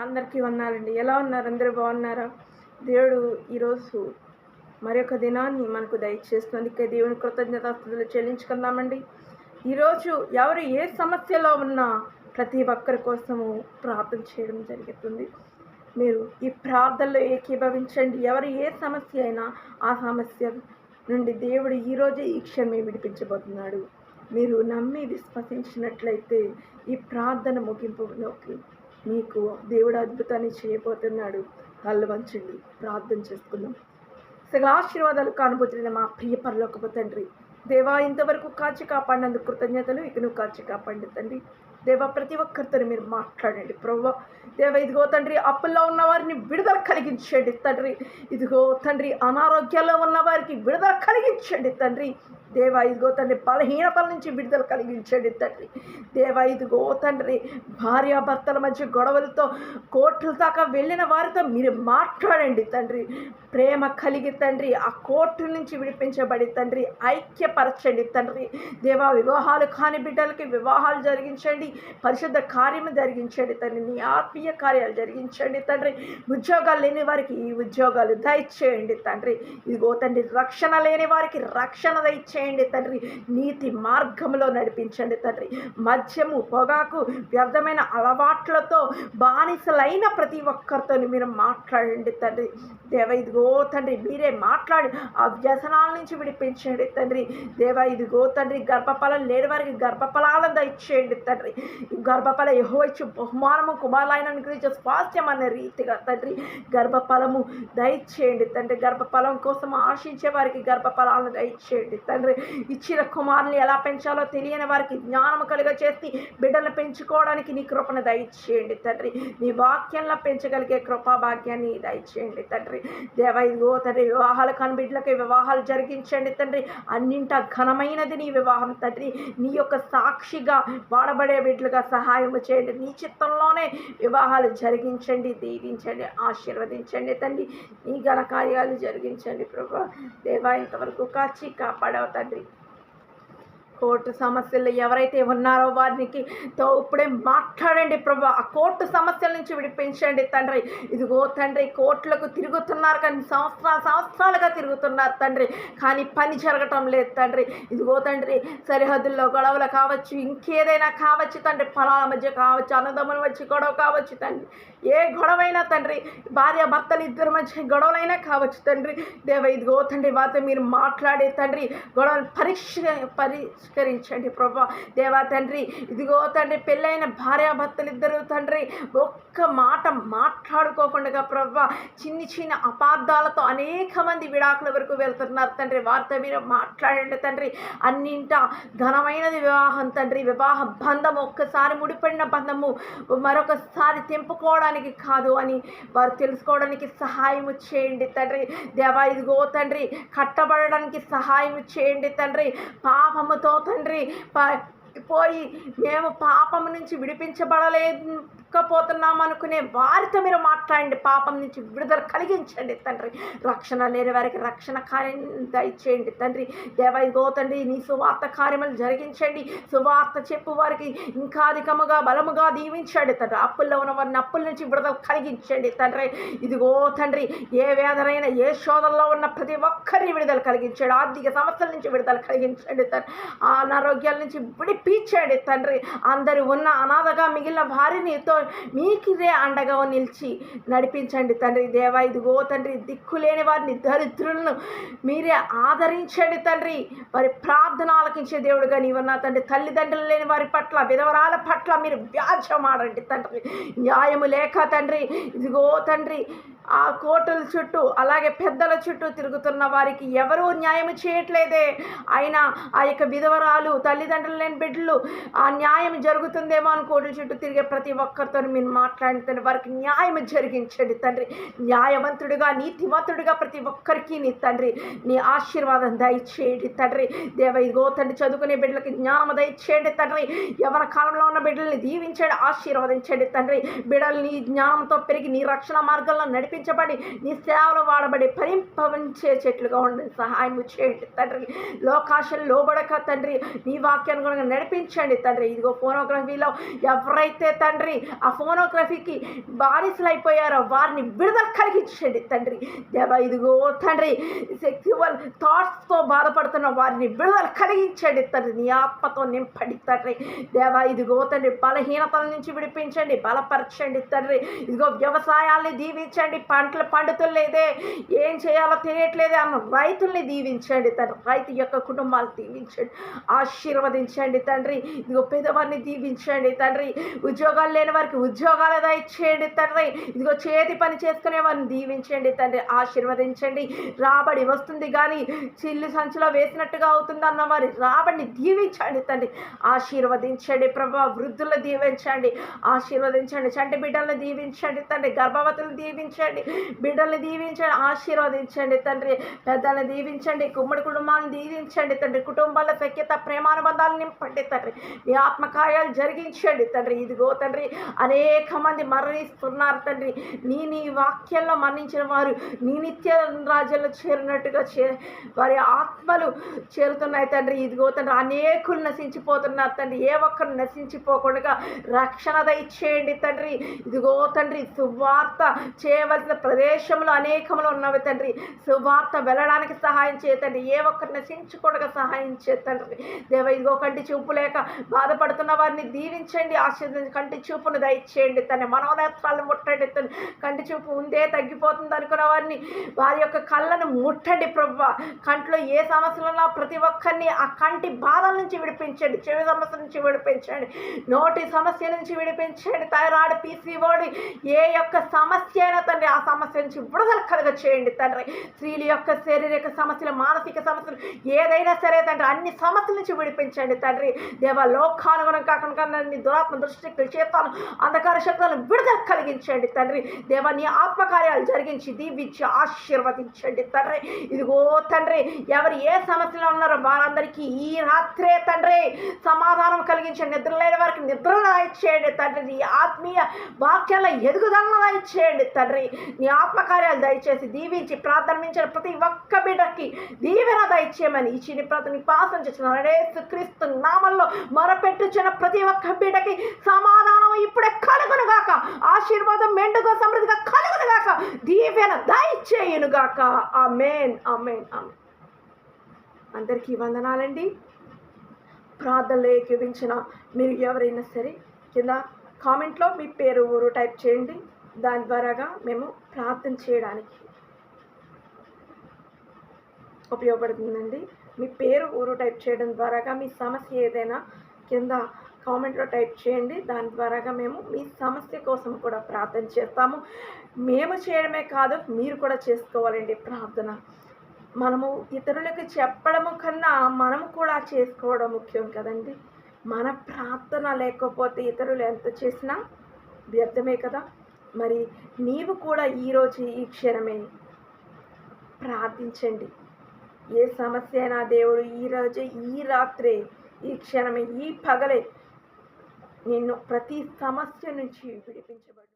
అందరికీ వందాలండి. ఎలా ఉన్నారు? అందరూ బాగున్నారా? దేవుడు ఈరోజు మరొక దినాన్ని మనకు దయచేస్తున్నందుకే దేవుని కృతజ్ఞతాస్తుతులు చెల్లించుకుందామండి. ఈరోజు ఎవరు ఏ సమస్యలో ఉన్నా ప్రతి ఒక్కరి కోసము ప్రార్థన చేయడం జరుగుతుంది. మీరు ఈ ప్రార్థనలో ఏకీభవించండి. ఎవరు ఏ సమస్య అయినా ఆ సమస్య నుండి దేవుడు ఈరోజే ఈ క్షణమే విడిపించబోతున్నాడు. మీరు నమ్మి విశ్వసించినట్లయితే ఈ ప్రార్థన ముగింపులోకి మీకు దేవుడు అద్భుతాన్ని చేయబోతున్నాడు. కళ్ళు వంచండి ప్రార్థన చేసుకుందాం. సగల ఆశీర్వాదాలు కానుపోతున్న మా ప్రియ పరలోకపు తండ్రి దేవా ఇంతవరకు కాచి కాపాడినందుకు కృతజ్ఞతలు ఇక నువ్వు కాచి కాపాడి తండ్రి. దేవా ప్రతి ఒక్కరితో మీరు మాట్లాడండి ప్రభు దేవ ఇదిగో తండ్రి అప్పుల్లో ఉన్న వారిని విడుదల కలిగించండి తండ్రి. ఇదిగో తండ్రి అనారోగ్యాల్లో ఉన్న వారికి విడుదల కలిగించండి తండ్రి. దేవా ఇదిగో తండ్రి బలహీనతల నుంచి విడుదల కలిగించండి తండ్రి. దేవా ఇదిగో తండ్రి భార్యాభర్తల మధ్య గొడవలతో కోర్టుల దాకా వెళ్ళిన వారితో మీరు మాట్లాడండి తండ్రి. ప్రేమ కలిగి తండ్రి ఆ కోర్టు నుంచి విడిపించబడి తండ్రి ఐక్యపరచండి తండ్రి. దేవా వివాహాలు కాని బిడ్డలకి వివాహాలు జరిగించండి పరిశుద్ధ కార్యము జరిగించండి తండ్రి నీ ఆత్మీయ కార్యాలు జరిగించండి తండ్రి. ఉద్యోగాలు లేని వారికి ఈ ఉద్యోగాలు దయచేయండి తండ్రి. ఇదిగో తండ్రి రక్షణ లేని వారికి రక్షణ దయచేయండి. తండ్రి. నీతి మార్గంలో నడిపించండి తండ్రి. మద్యము పొగాకు వ్యర్థమైన అలవాట్లతో బానిసలైన ప్రతి ఒక్కరితో మీరు మాట్లాడండి తండ్రి. దేవ ఇదిగో తండ్రి మీరే మాట్లాడి ఆ వ్యసనాల నుంచి విడిపించండి తండ్రి. దేవ ఇదిగో తండ్రి గర్భఫలం లేని వారికి గర్భఫలాలను దయచేయండి తండ్రి. గర్భఫల యహోవచ్చు బహుమానము కుమారులైన గురించి స్వాస్థ్యం అనే రీతిగా తండ్రి గర్భఫలము దయచేయండి తండ్రి. గర్భఫలం కోసం ఆశించే వారికి గర్భఫలాలను దయచేయండి తండ్రి. ఇచ్చిన కుమారుని ఎలా పెంచాలో తెలియని వారికి జ్ఞానము కలుగ చేసి బిడ్డలను పెంచుకోవడానికి నీ కృపను దయచేయండి తండ్రి. నీ వాక్యంలో పెంచగలిగే కృపా భాగ్యాన్ని దయచేయండి తండ్రి. దేవ ఇదిగో తండ్రి వివాహాలు కాని బిడ్డలకి వివాహాలు జరిగించండి తండ్రి. అన్నింట ఘనమైనది నీ వివాహం తండ్రి. నీ యొక్క సాక్షిగా వాడబడే బిడ్డలుగా సహాయం చేయండి. నీ చిత్తంలోనే వివాహాలు జరిగించండి దీవించండి ఆశీర్వదించండి తండ్రి. నీ ఘన కార్యాలు జరిగించండి ప్రభు. దేవా ఇంతవరకు కాచి కాపాడవు తండ్రి కోర్టు సమస్యలు ఎవరైతే ఉన్నారో వారికి తో ఇప్పుడే మాట్లాడండి ప్రభు. ఆ కోర్టు సమస్యల నుంచి విడిపించండి తండ్రి. ఇదిగో తండ్రి కోర్టులకు తిరుగుతున్నారు కానీ సంవత్సరాల సంవత్సరాలుగా తిరుగుతున్నారు తండ్రి. కానీ పని జరగటం లేదు తండ్రి. ఇదిగో తండ్రి సరిహద్దుల్లో గొడవలు కావచ్చు ఇంకేదైనా కావచ్చు తండ్రి. పొలాల మధ్య కావచ్చు అన్నదమ్ముల మధ్య గొడవ కావచ్చు తండ్రి. ఏ గొడవైనా తండ్రి భార్య భర్తలు ఇద్దరి మధ్య గొడవలైనా కావచ్చు తండ్రి. దేవ ఇదిగో తండ్రి వారితో మీరు మాట్లాడే తండ్రి గొడవలు పరీక్ష పరిష్కరించండి ప్రభా. దేవా తండ్రి ఇదిగో తండ్రి పెళ్ళైన భార్యాభర్తలిద్దరూ తండ్రి ఒక్క మాట మాట్లాడుకోకుండా ప్రభా చిన్ని చిన్న అపార్థాలతో అనేక మంది విడాకుల వరకు వెళ్తున్నారు తండ్రి. వారితో మీరు మాట్లాడండి తండ్రి. అన్నింట ఘనమైనది వివాహం తండ్రి. వివాహ బంధం ఒక్కసారి ముడిపడిన బంధము మరొకసారి తెంపుకోవడానికి కాదు అని వారు తెలుసుకోవడానికి సహాయం చేయండి తండ్రి. దేవా ఇదిగో తండ్రి కట్టబడడానికి సహాయం చేయండి తండ్రి. పాపముతో తండ్రి పోయి మేము పాపం నుంచి విడిపించబడలే చిక్కపోతున్నాం అనుకునే వారితో మీరు మాట్లాడండి. పాపం నుంచి విడుదల కలిగించండి తండ్రి. రక్షణ లేని వారికి రక్షణ కార్యం దయచేయండి తండ్రి. దేవ తండ్రి నీ సువార్త కార్యములు జరిగించండి. సువార్త చెప్పు వారికి ఇంకా అధికముగా బలముగా దీవించండి తండ్రి. అప్పుల్లో ఉన్న వారిని అప్పుల నుంచి విడుదల కలిగించండి తండ్రి. ఇదిగో తండ్రి ఏ వేదనైనా ఏ శోధనలో ఉన్న ప్రతి ఒక్కరిని విడుదల కలిగించాడు. ఆర్థిక సమస్యల నుంచి విడుదల కలిగించండి తండ్రి. అనారోగ్యాల నుంచి విడిపించండి తండ్రి. అందరు ఉన్న అనాథగా మిగిలిన మీకిదే అండగా నిలిచి నడిపించండి తండ్రి దేవా. ఇదిగో తండ్రి దిక్కులేని వారిని దరిద్రులను మీరే ఆదరించండి తండ్రి. వారి ప్రార్థన ఆలకించే దేవుడుగా నీవన్నా తండ్రి. తల్లిదండ్రులు లేని వారి పట్ల విధవరాల పట్ల మీరు వ్యాజ్యం ఆడండి తండ్రి. న్యాయము లేక తండ్రి. ఇదిగో తండ్రి ఆ కోటల చుట్టూ అలాగే పెద్దల చుట్టూ తిరుగుతున్న వారికి ఎవరూ న్యాయం చేయట్లేదే. అయినా ఆ యొక్క విధవరాలు తల్లిదండ్రులు లేని బిడ్డలు ఆ న్యాయం జరుగుతుందేమో అని కోటల చుట్టూ తిరిగే ప్రతి ఒక్కరితో మీరు మాట్లాడుతున్న వారికి న్యాయం జరిగించండి తండ్రి. న్యాయవంతుడిగా నీతివంతుడిగా ప్రతి ఒక్కరికి నీ తండ్రి నీ ఆశీర్వాదం దయచేయండి తండ్రి. దేవ ఇదిగో తండ్రి చదువుకునే బిడ్డలకి జ్ఞానం దయచేయండి తండ్రి. ఎవరి కాలంలో ఉన్న బిడ్డల్ని దీవించండి ఆశీర్వదించండి తండ్రి. బిడ్డల్ని జ్ఞానంతో పెరిగి నీ రక్షణ మార్గంలో నడిపి నడిపించబడి నీ సేవలో వాడబడి ఫలింపవించే చెట్లుగా ఉండే సహాయం చేయండి తండ్రి. లోకాశలు లోబడక తండ్రి. నీ వాక్యానుగుణంగా నడిపించండి తండ్రి. ఇదిగో ఫోనోగ్రఫీలో ఎవరైతే తండ్రి ఆ ఫోనోగ్రఫీకి బానిసలు అయిపోయారో వారిని విడుదల కలిగించండి తండ్రి. దేవ ఇదిగో తండ్రి సెక్చువల్ థాట్స్తో బాధపడుతున్న వారిని విడుదల కలిగించండి తండ్రి. నీ ఆత్మతో నింపడి తండ్రి. దేవ ఇదిగో తండ్రి బలహీనతల నుంచి విడిపించండి బలపరచండి తండ్రి. ఇదిగో వ్యవసాయాల్ని దీవించండి పంటలు పండుతులేదే ఏం చేయాలో తెలియట్లేదే అన్న రైతుల్ని దీవించండి తండ్రి రైతు యొక్క కుటుంబాలు దీవించండి. ఆశీర్వదించండి తండ్రి. ఇదిగో పేదవారిని దీవించండి తండ్రి. ఉద్యోగాలు లేని వారికి ఉద్యోగాలు దయచేయండి తండ్రి. ఇదిగో చేతి పని చేసుకునే వారిని దీవించండి తండ్రి. ఆశీర్వదించండి. రాబడి వస్తుంది కానీ చిల్లు సంచిలో వేసినట్టుగా అవుతుంది వారి రాబడిని దీవించండి తండ్రి. ఆశీర్వదించండి ప్రభా. వృద్ధులను దీవించండి. ఆశీర్వదించండి. చంటి బిడ్డలను దీవించండి తండ్రి. గర్భవతులను దీవించండి. బిడ్డల్ని దీవించండి ఆశీర్వదించండి తండ్రి. పెద్దల్ని దీవించండి కుమ్మడి కుటుంబాలను దీవించండి తండ్రి. కుటుంబాల సఖ్యత ప్రేమానుబంధాలు నింపండి తండ్రి. మీ ఆత్మకార్యాలు జరిగించండి తండ్రి. ఇదిగో తండ్రి అనేక మంది మరణిస్తున్నారు తండ్రి. నీ నీ వాక్యంలో మరణించిన వారు నీ నిత్య రాజ్యంలో చేరినట్టుగా చే వారి ఆత్మలు చేరుతున్నాయి తండ్రి. ఇదిగో తండ్రి అనేకులు నశించిపోతున్నారు తండ్రి. ఏ ఒక్కరు నశించిపోకుండా రక్షణ దయచేయండి తండ్రి. ఇదిగో తండ్రి సువార్త చేయవలసిన ప్రదేశంలో అనేకములు ఉన్నవి తండ్రి. సువార్త వెళ్ళడానికి సహాయం చేయతండి ఏ ఒక్కరిని నశించకుండా సహాయం చేతండ్రి దేవ ఇదిగో కంటి చూపు లేక బాధపడుతున్న వారిని దీవించండి ఆశీర్వదించి కంటి చూపును దయచేయండి తన మనోనేత్రాలను ముట్టండి తను కంటి చూపు ఉందే తగ్గిపోతుంది అనుకున్న వారిని వారి యొక్క కళ్ళను ముట్టండి ప్రభు కంట్లో ఏ సమస్యలు ఉన్నా ప్రతి ఒక్కరిని ఆ కంటి బాధల నుంచి విడిపించండి చెవి సమస్య నుంచి విడిపించండి నోటి సమస్య నుంచి విడిపించండి. థైరాయిడ్ పీసీఓడి ఏ యొక్క సమస్య అయినా తండ్రి ఆ సమస్య నుంచి విడుదల కలుగ చేయండి తండ్రి. స్త్రీల యొక్క శారీరక సమస్యలు మానసిక సమస్యలు ఏదైనా సరే తండ్రి అన్ని సమస్యల నుంచి విడిపించండి తండ్రి. దేవ లోకానుగుణం కాకుండా నీ దురాత్మ దృష్టికి చేస్తాను అంధకార శక్తులను విడుదల కలిగించండి తండ్రి. దేవ నీ ఆత్మకార్యాలు జరిగించి దీవించి ఆశీర్వదించండి తండ్రి. ఇదిగో తండ్రి ఎవరు ఏ సమస్యలో ఉన్నారో వారందరికీ ఈ రాత్రే తండ్రి సమాధానం కలిగించండి. నిద్ర లేని వారికి నిద్రను చేయండి తండ్రి. నీ ఆత్మీయ వాక్యాల ఎదుగుదలను దయచేయండి తండ్రి. నీ ఆత్మకార్యాలు దయచేసి దీవించి ప్రార్థనించిన ప్రతి ఒక్క బిడ్డకి దీవెన దయచేయమని ఈ చిన్న ప్రార్థన పాసం చేసిన క్రీస్తు నామంలో మొరపెట్టుచున్న ప్రతి ఒక్క బిడ్డకి సమాధానం ఇప్పుడే కలుగును గాక. ఆశీర్వాదం మెండుగా సమృద్ధిగా కలుగును గాక. దీవెన దయచేయును గాక. ఆ మేన్ ఆ మేన్ అందరికీ వందనాలండి. ప్రార్థనలో ఏకీవించిన మీరు ఎవరైనా సరే కింద కామెంట్లో మీ పేరు ఊరు టైప్ చేయండి. దాని ద్వారాగా మేము ప్రార్థన చేయడానికి ఉపయోగపడుతుందండి. మీ పేరు ఊరు టైప్ చేయడం ద్వారాగా మీ సమస్య ఏదైనా కింద కామెంట్లో టైప్ చేయండి. దాని ద్వారాగా మేము మీ సమస్య కోసం కూడా ప్రార్థన చేస్తాము. మేము చేయడమే కాదు మీరు కూడా చేసుకోవాలండి ప్రార్థన. మనము ఇతరులకు చెప్పడము కన్నా మనము కూడా చేసుకోవడం ముఖ్యం కదండి. మన ప్రార్థన లేకపోతే ఇతరులు ఎంత చేసినా వ్యర్థమే కదా. మరి నీవు కూడా ఈరోజు ఈ క్షణమే ప్రార్థించండి. ఏ సమస్య అయినా దేవుడు ఈరోజు ఈ రాత్రే ఈ క్షణమే ఈ పగలే నిన్ను ప్రతి సమస్య నుంచి విడిపించబడు